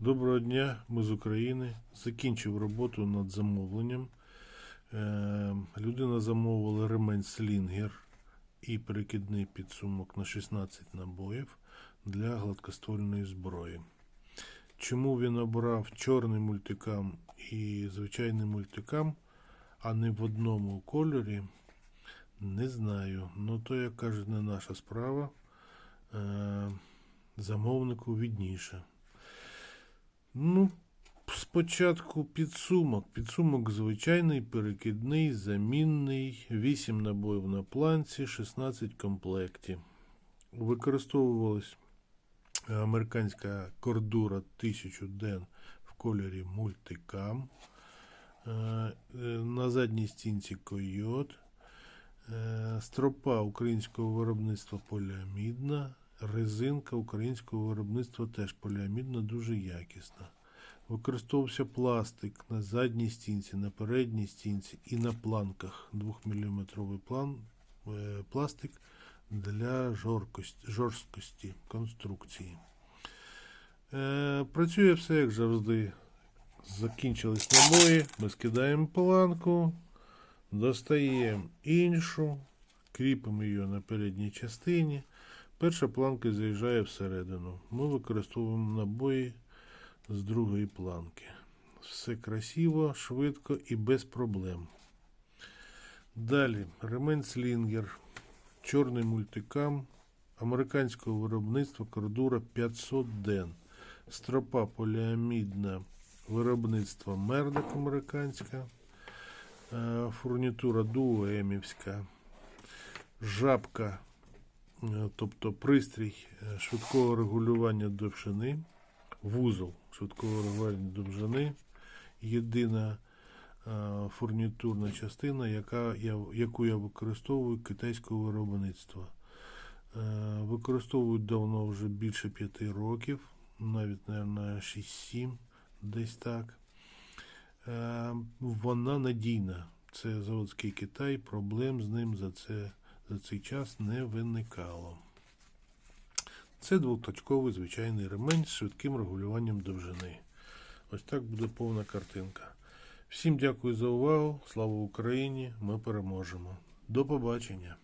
Доброго дня, ми з України. Закінчив роботу над замовленням. Е, людина замовила ремень слінгер і перекидний підсумок на 16 набоїв для гладкоствольної зброї. Чому він обрав чорний мультикам і звичайний мультикам, а не в одному кольорі, не знаю. Ну то, як кажуть, не наша справа. Е, замовнику відніше. Ну, спочатку підсумок. Підсумок звичайний, перекидний, замінний, 8 набоїв на планці, 16 комплектів. Використовувалась американська кордура 1000 ден в кольорі мультикам. Е, е, На задній стінці койот. Е, Стропа українського виробництва поліамідна. Резинка українського виробництва теж поліамідна, дуже якісна. Використовувався пластик на задній стінці, на передній стінці і на планках. 2-мм план, е, пластик для жорсткості, жорсткості конструкції. Е, працює все як завжди. Закінчились набої, ми скидаємо планку, достаємо іншу, кріпимо її на передній частині. Перша планка заїжджає всередину. Ми використовуємо набої з другої планки. Все красиво, швидко і без проблем. Далі ремень слінгер, чорний мультикам американського виробництва кордура 500 ден. Стропа поліамідна виробництва Мердок американська. Е, Фурнітура дуоемівська. Жабка Е, тобто пристрій е, швидкого регулювання довжини, вузол швидкого регулювання довжини, єдина е, фурнітурна частина, яка я, яку я використовую китайського виробництва. Е, Використовую давно вже більше 5 років, навіть, мабуть, 6-7, десь так. Е, Вона надійна. Це заводський Китай, проблем з ним за це за цей час не виникало. Це двоточковий звичайний ремень з швидким регулюванням довжини. Ось так буде повна картинка. Всім дякую за увагу. Слава Україні! Ми переможемо. До побачення!